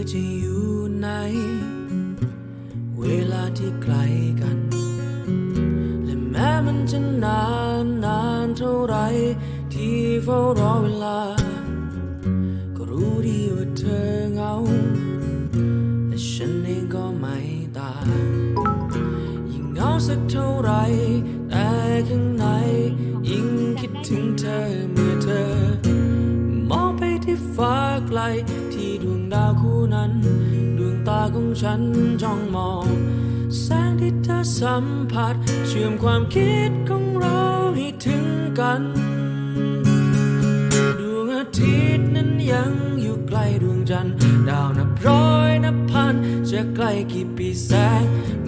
ธอจะอยู่ไหน เวลาที่ไกลกัน และแม้มันจะนานนานเท่าไร ที่เฝ้ารอเวลา ก็รู้ดีว่าเธอเหงา และฉันเองก็ไม่ตายยิ่งเหงาสักเท่าไร แต่ข้างในยิ่งคิดถึงเธอเมื่อเธอ มองไปที่ฟ้า ไกล ที่ดวงดาวคู่นั้น ดวงตาของฉันจ้องมอง แสงที่เธอสัมผัส เชื่อมความคิดของเราให้ถึงกัน ดวงอาทิตย์นั้นยังอยู่ไกลดวงจันทร์ดาวนับร้อยนับ นจะไกลกี่ปีแสง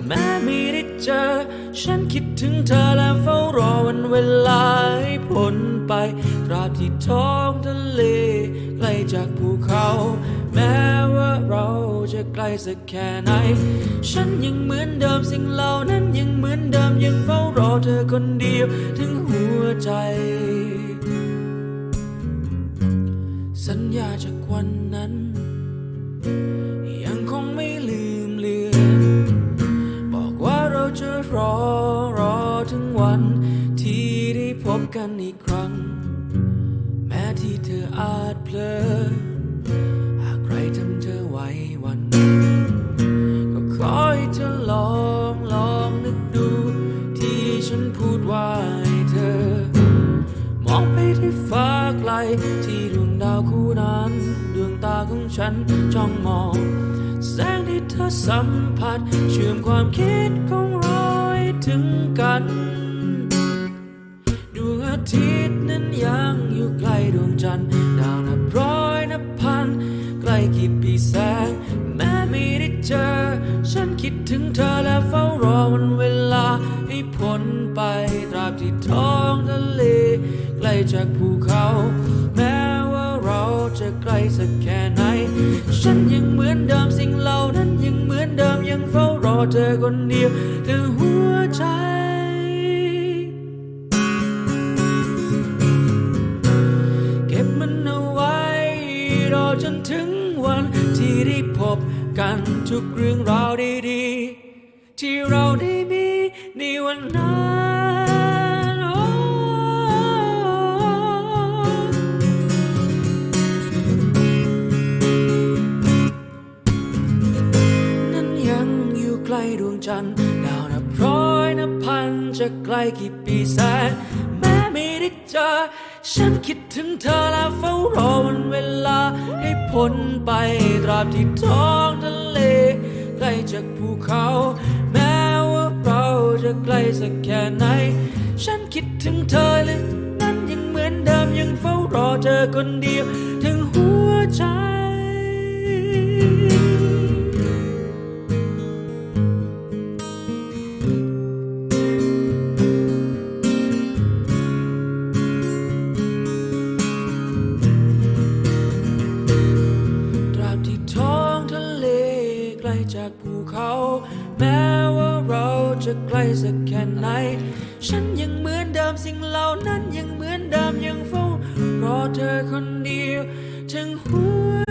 แม้ไม่ได้เจอ ฉันคิดถึงเธอและเฝ้ารอวันเวลาให้พ้นไปตราบที่ท้องทะเลไกลจากภูเขา แม้ว่าเราจะไกลสักแค่ไหน ฉันยังเหมือนเดิมสิ่งเหล่านั้นยังเหมือนเดิมยังเฝ้ารอเธอคนเดียวถึงหัวใจ สัญญาจากวันนั้น งไม่ลืมเลือน บอกว่าเราจะรอรอถึงวัน ที่ได้พบกันอีกครั้ง แม้ที่เธออาจเพลอหากใครทำเธอไว้วัน ก็ขอให้เธอลองลองนึกดู ที่ฉันพูดว่าให้เธอ มองไปที่ฟ้าไกลที่ดวงดาวคู่นั้นดวงตาของฉันจ้องมอง แสงที่เธอสัมผัสเชื่อมความคิดของเราให้ถึงกันดวงอาทิตย์นั้นยังอยู่ไกล้ดวงจันทร์ดาวนับร้อยนับพันไกล้กี่ปีแสง แม้ไม่ได้เจอ ฉันคิดถึงเธอและเฝ้ารอวันเวลา ให้พ้นไปตราบที่ท้องทะเลไกล้จากภูเขา แม้ว่ จะไกลสักแค่ไหน ฉันยังเหมือนเดิมสิ่งเหล่านั้นยังเหมือนเดิมยังเฝ้ารอเธอคนเดียวเธอหัวใจเก็บมันเอาไว้รอจนถึงวันที่ได้พบกันทุกเรื่องราวดีๆ ที่เราได้มีในวันนั้น จันทร์ดาวนับร้อยนับพันจะไกลกี่ปีแสนแม้ไม่ได้เจอฉันคิดถึงเธอและเฝ้ารอวันเวลา ให้พ้นไปตราบที่ท้องทะเลไกลจากภูเขา แม้ว่าเราจะไกลสักแค่ไหน ฉันคิดถึงเธอและนั้นยังเหมือนเดิมยังเฝ้ารอเธอคนเดียวถึงหั จะไกลสักแค่ไหน ฉันยังเหมือนเดิมสิ่งเหล่านั้นยังเหมือนเดิมยังเฝ้ารอเธอคนเดียวถึงหัว